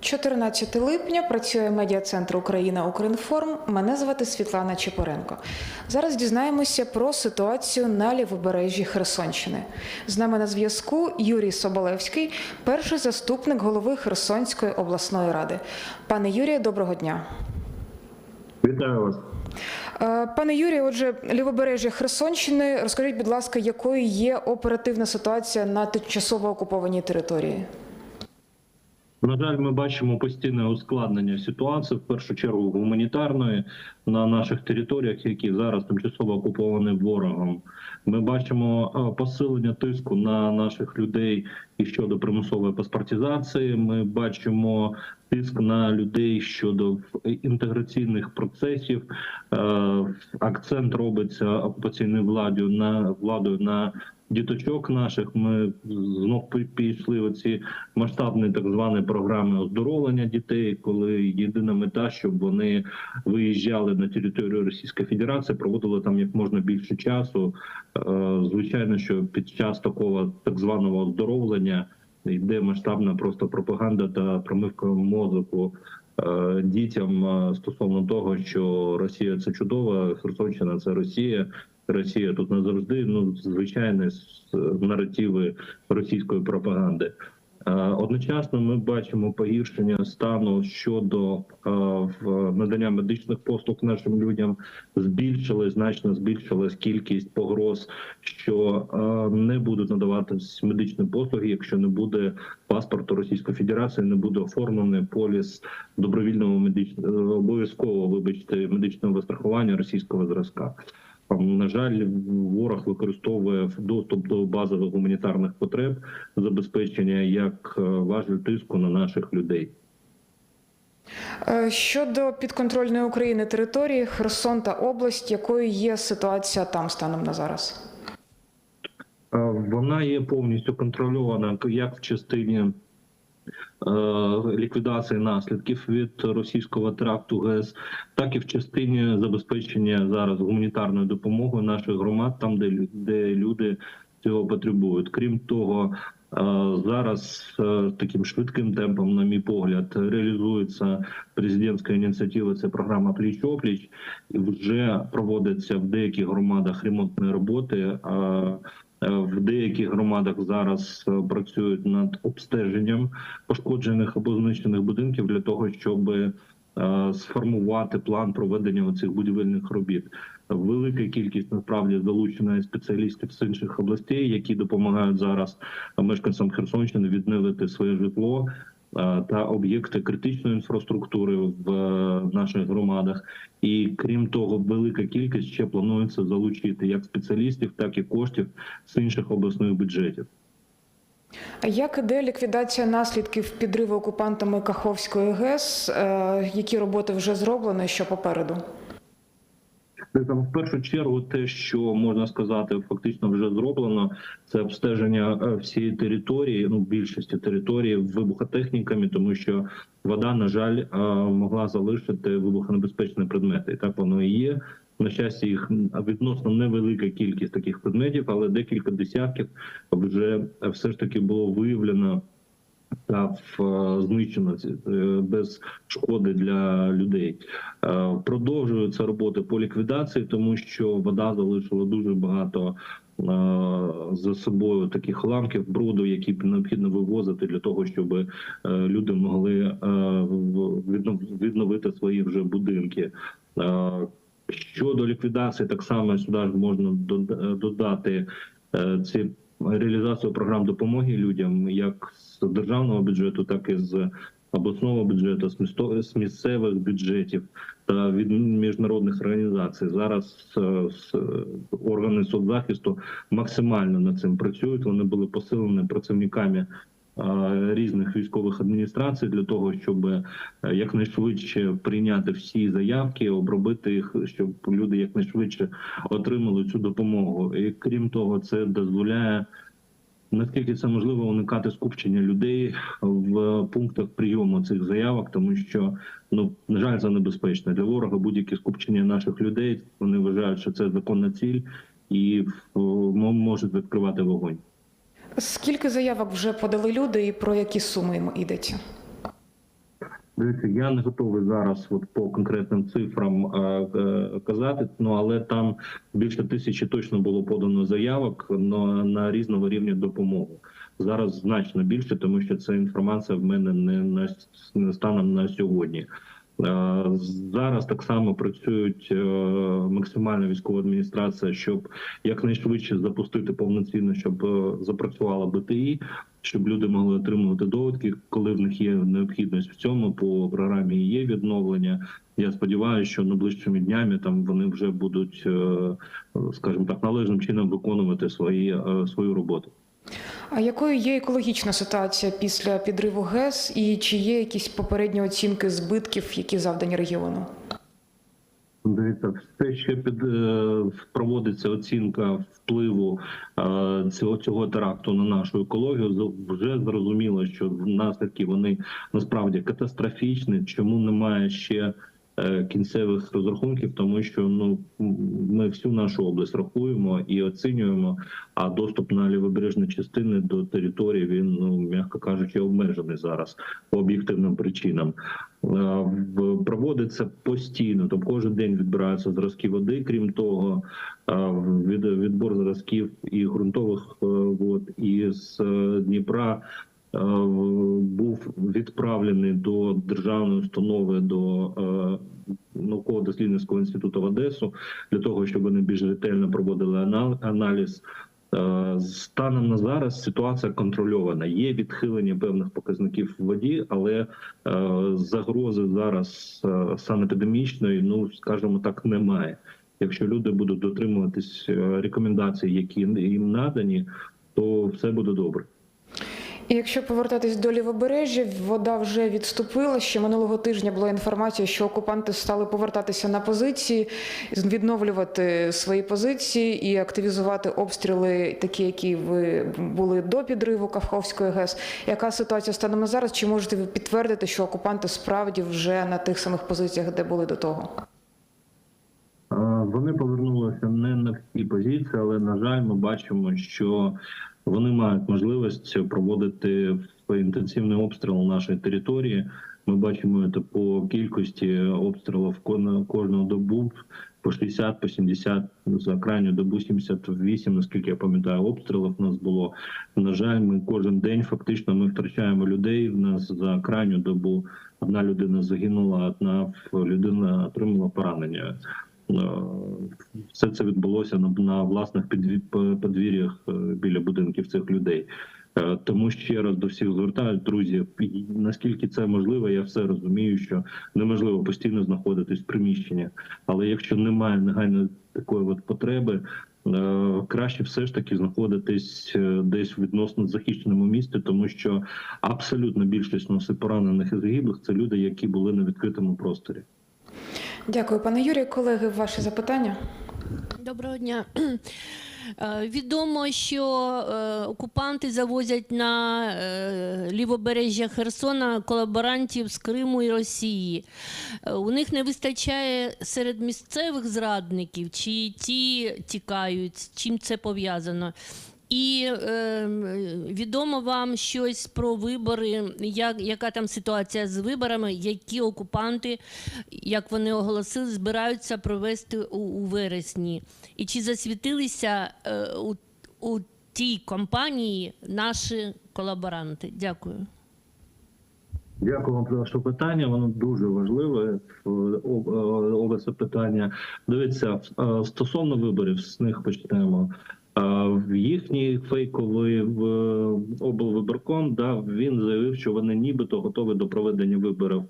14 липня працює медіа-центр Україна Укрінформ. Мене звати Світлана Чепоренко. Зараз дізнаємося про ситуацію на лівобережжі Херсонщини. З нами на зв'язку Юрій Соболевський, перший заступник голови Херсонської обласної ради. Пане Юрію, доброго дня. Вітаю вас. Е, Пане Юрію, отже, лівобережжя Херсонщини. Розкажіть, будь ласка, якою є оперативна ситуація на тимчасово окупованій території? На жаль, ми бачимо постійне ускладнення ситуації, в першу чергу гуманітарної на наших територіях, які зараз тимчасово окуповані ворогом. Ми бачимо е, посилення тиску на наших людей і щодо примусової паспортизації. Ми бачимо тиск на людей щодо інтеграційних процесів. Е, Акцент робиться окупаційною владою на владою на діточок наших. Ми знов пішли в ці масштабні так звані програми оздоровлення дітей, коли єдина мета, щоб вони виїжджали на територію Російської Федерації, проводили там як можна більше часу. Е, Звичайно, що під час такого так званого оздоровлення йде масштабна просто пропаганда та промивка мозку. е, Дітям е, стосовно того, що Росія це чудова, Херсонщина це Росія. Росія тут назавжди. Ну звичайні наративи російської пропаганди. Е, Одночасно ми бачимо погіршення стану щодо е, надання медичних послуг нашим людям. Збільшили значно збільшилась кількість погроз, що е, не будуть надаватись медичні послуги, якщо не буде паспорту Російської Федерації, не буде оформлений поліс добровільного медичного обов'язкового, вибачте, медичного страхування російського зразка. На жаль, ворог використовує доступ до базових гуманітарних потреб забезпечення як е, важель тиску на наших людей. Е, Щодо підконтрольної України території, Херсон та область, якою є ситуація там станом на зараз? Е, Вона є повністю контрольована як в частині ліквідації наслідків від російського теракту ГЕС, так і в частині забезпечення зараз гуманітарною допомогою наших громад, там де, де люди цього потребують. Крім того, е, зараз е, таким швидким темпом, на мій погляд, реалізується президентська ініціатива. Це програма пліч опліч, і вже проводиться в деяких громадах ремонтні роботи. Е, В деяких громадах зараз е, працюють над обстеженням пошкоджених або знищених будинків для того, щоб е, сформувати план проведення цих будівельних робіт. Велика кількість насправді залучена спеціалістів з інших областей, які допомагають зараз мешканцям Херсонщини відновити своє житло та об'єкти критичної інфраструктури в е, наших громадах. І крім того, велика кількість ще планується залучити як спеціалістів, так і коштів з інших обласних бюджетів. А Як іде ліквідація наслідків підриву окупантами Каховської ГЕС? Е, Які роботи вже зроблені, що попереду? Там в першу чергу те, що можна сказати, фактично вже зроблено, це обстеження е, всієї території, ну більшості території вибухотехніками, тому що вода, на жаль, е, могла залишити вибухонебезпечні предмети. І так воно і є. На щастя, їх відносно невелика кількість таких предметів, але декілька десятків вже все ж таки було виявлено та в- знищено е, без шкоди для людей. Е, Продовжуються роботи по ліквідації, тому що вода залишила дуже багато е, за собою таких ламків бруду, які необхідно вивозити для того, щоб е, люди могли е, відновити свої вже будинки. Е, Щодо ліквідації, так само сюди ж можна додати е, ці реалізацію програм допомоги людям як з державного бюджету, так і з обласного бюджету, з місцевих бюджетів та від міжнародних організацій. Зараз е, органи соцзахисту максимально над цим працюють. Вони були посилені працівниками різних військових адміністрацій для того, щоб е, якнайшвидше прийняти всі заявки, обробити їх, щоб люди якнайшвидше отримали цю допомогу. І крім того, це дозволяє. Наскільки це можливо уникати скупчення людей в пунктах прийому цих заявок, тому що ну на жаль, це небезпечно для ворога. Будь-які скупчення наших людей вони вважають, що це законна ціль, і о, можуть відкривати вогонь. Скільки заявок вже подали люди і про які суми йм- йдеться? Дивіться, я не готовий зараз от по конкретним цифрам е, е, казати. Ну але там більше тисячі точно було подано заявок на, на різного рівня допомоги. Зараз значно більше, тому що ця інформація в мене не на станом на сьогодні. Е, Зараз так само працюють е, максимальна військова адміністрація, щоб якнайшвидше запустити повноцінно, щоб е, запрацювала БТІ, щоб люди могли отримувати довідки, коли в них є необхідність в цьому. По програмі є відновлення. Я сподіваюся, що найближчими днями там вони вже будуть, скажімо так, належним чином виконувати свої свою роботу. А якою є екологічна ситуація після підриву ГЕС, і чи є якісь попередні оцінки збитків, які завдані регіону? Дивіться, все ще під е, проводиться оцінка впливу е, цього цього теракту на нашу екологію. Вже зрозуміло, що наслідки вони насправді катастрофічні. Чому немає ще кінцевих розрахунків? Тому що ну ми всю нашу область рахуємо і оцінюємо. А доступ на лівобережні частини до території він ну м'яко кажучи обмежений зараз по об'єктивним причинам. Е, проводиться постійно, тобто кожен день відбираються зразки води. Крім того, е, від, відбор зразків і ґрунтових е, вод і з е, Дніпра. Е, Був відправлений до державної установи до е, науково-дослідницького інституту в Одесу для того, щоб вони більш ретельно проводили ана- аналіз. Е, Станом на зараз ситуація контрольована. Є відхилення певних показників в воді, але загрози зараз санепідемічної, ну скажімо так, немає. Якщо люди будуть дотримуватись рекомендацій, які їм надані, то все буде добре. І якщо повертатись до лівобережжя, вода вже відступила. Ще минулого тижня була інформація, що окупанти стали повертатися на позиції, відновлювати свої позиції і активізувати обстріли, такі, які були до підриву Каховської ГЕС. Яка ситуація станом зараз? Чи можете ви підтвердити, що окупанти справді вже на тих самих позиціях, де були до того? Вони повернулися не на всі позиції, але на жаль, ми бачимо, що вони мають можливість проводити інтенсивний обстріл нашої території. Ми бачимо це по кількості обстрілів ко- кожну добу по 60, по 70, за крайню добу 78, наскільки я пам'ятаю, обстрілів у нас було. На жаль, ми кожен день фактично ми втрачаємо людей. В нас за крайню добу одна людина загинула, одна людина отримала поранення. Е, Все це відбулося на, на власних подвір'ях е, біля будинків цих людей. Е, Тому ще раз до всіх звертаюсь, друзі. Наскільки це можливо, я все розумію, що неможливо постійно знаходитись в приміщенні. Але якщо немає негайної такої от потреби, краще все ж таки знаходитись десь в відносно захищеному місці, тому що абсолютно більшість носить поранених і загиблих це люди, які були на відкритому просторі. Дякую, пане Юрію. Колеги, ваші запитання? Доброго дня. Е, Відомо, що е, окупанти завозять на е, лівобережжя Херсона колаборантів з Криму і Росії. У них не вистачає серед місцевих зрадників, чи ті тікають, чим це пов'язано. І е, відомо вам щось про вибори, як, яка там ситуація з виборами, які окупанти, як вони оголосили, збираються провести у, у вересні. І чи засвітилися е, у, у тій компанії наші колаборанти? Дякую. Дякую вам за ваше питання. Воно дуже важливе. Е, Обе це питання. Дивіться, е, стосовно виборів, з них почнемо. Е, В їхній фейковий в облвиборком да він заявив, що вони нібито готові до проведення виборів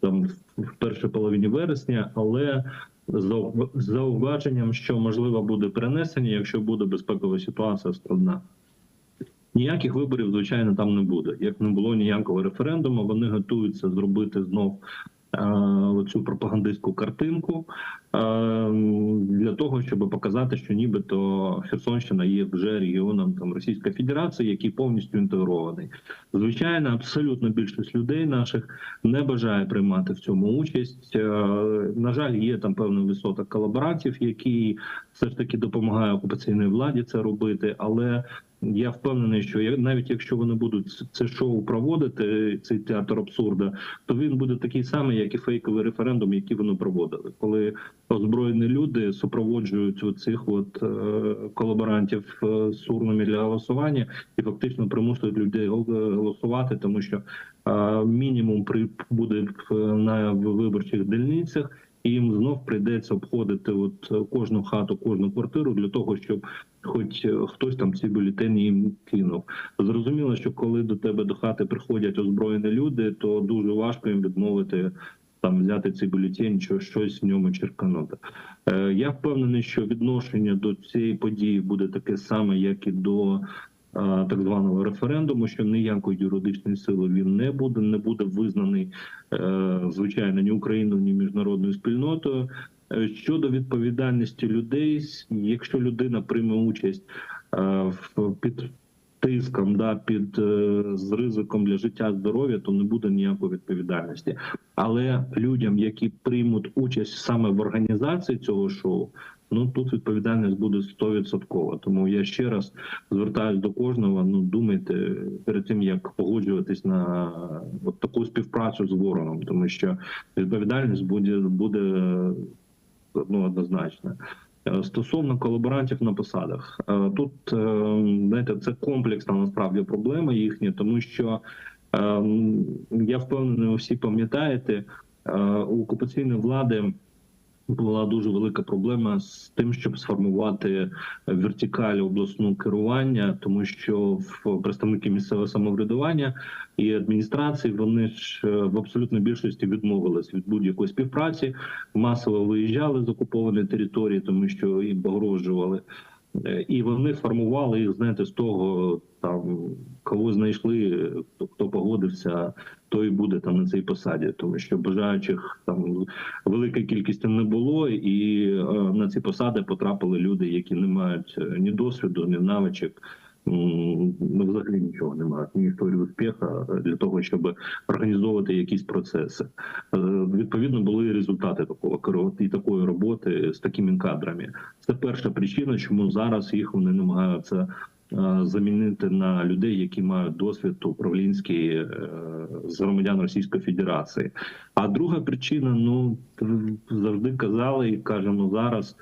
там в першій половині вересня, але з зауваженням, що можливо буде перенесення, якщо буде безпекова ситуація складна. Ніяких виборів, звичайно, там не буде. Як не було ніякого референдуму, вони готуються зробити знов е, цю пропагандистську картинку е, для того, щоб показати, що нібито Херсонщина є вже регіоном там Російської Федерації, який повністю інтегрований. Звичайно, абсолютно більшість людей наших не бажає приймати в цьому участь. Е, На жаль, є там певний відсоток колаборантів, які все ж таки допомагають окупаційній владі це робити, але я впевнений, що навіть якщо вони будуть це шоу проводити, цей театр абсурда, то він буде такий самий, як і фейковий референдум, який вони проводили, коли озброєні люди супроводжують оцих от е, колаборантів е, з для голосування і фактично примушують людей гол- голосувати, тому що е, мінімум буде на виборчих дільницях. Їм знов прийдеться обходити от е, кожну хату, кожну квартиру для того, щоб хоч е, хтось там ці бюлетені їм кинув. Зрозуміло, що коли до тебе до хати приходять озброєні люди, то дуже важко їм відмовити там взяти цей бюлетень, чи щось в ньому черканути. Е, я впевнений, що відношення до цієї події буде таке саме, як і до. Так званого референдуму, що ніякої юридичної сили він не буде, не буде визнаний е, звичайно ні Україною, ні міжнародною спільнотою. Е, Щодо відповідальності людей, якщо людина прийме участь е, в під тиском, да під з ризиком для життя здоров'я, то не буде ніякої відповідальності. Але людям, які приймуть участь саме в організації цього шоу. Ну тут відповідальність буде 100%. Тому я ще раз звертаюся до кожного. Ну думайте перед тим, як погоджуватись на от таку співпрацю з ворогом, тому що відповідальність буде буде ну, однозначно. Е, Стосовно колаборантів на посадах, е, тут е, знаєте, це комплексна насправді проблема їхня, тому що е, я впевнений, всі пам'ятаєте, у окупаційної влади була дуже велика проблема з тим, щоб сформувати вертикаль обласного керування, тому що в представники місцевого самоврядування і адміністрації вони ж е, в абсолютній більшості відмовились від будь-якої співпраці, масово виїжджали з окупованої території, тому що їм погрожували. І вони формували їх, знаєте, з того там кого знайшли, хто, хто погодився, той буде там на цій посаді, тому що бажаючих там велика кількість не було, і е, на ці посади потрапили люди, які не мають е, ні досвіду, ні навичок. Ну, взагалі нічого не мають, ні історії успіху для того, щоб організовувати якісь процеси. Е, Відповідно, були результати такого і такої роботи з такими кадрами. Це перша причина, чому зараз їх вони намагаються е, замінити на людей, які мають досвід управлінський е, з громадян Російської Федерації. А друга причина, ну завжди казали і кажемо зараз.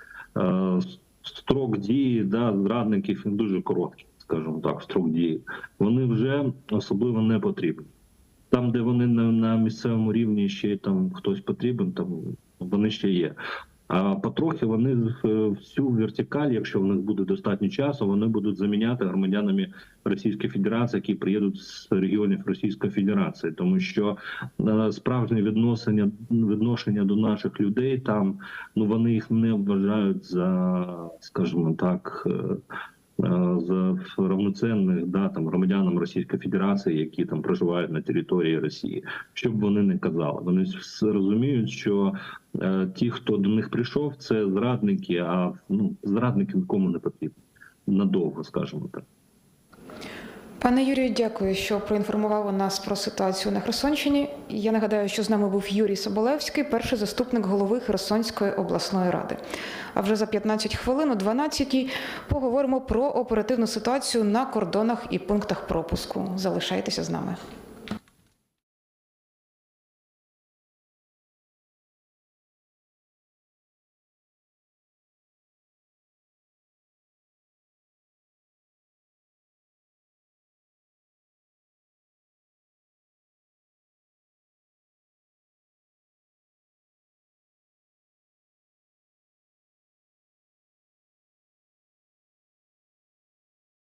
Строк дії да, зрадників він дуже короткий, скажімо так, строк дії. Вони вже особливо не потрібні. Там, де вони на, на місцевому рівні ще там хтось потрібен, там вони ще є. А потрохи вони всю вертикаль, якщо в них буде достатньо часу, вони будуть заміняти громадянами Російської Федерації, які приїдуть з регіонів Російської Федерації, тому що е, справжнє відношення відношення до наших людей там ну вони їх не вважають за, скажімо так. Е, За равноцінних да там громадянам Російської Федерації, які там проживають на території Росії, щоб вони не казали. Вони розуміють, що е, ті, хто до них прийшов, це зрадники. А ну зрадники нікому не потрібні надовго, скажімо так. Пане Юрію, дякую, що проінформували нас про ситуацію на Херсонщині. Я нагадаю, що з нами був Юрій Соболевський, перший заступник голови Херсонської обласної ради. А вже за 15 хвилин, о 12-й, поговоримо про оперативну ситуацію на кордонах і пунктах пропуску. Залишайтеся з нами.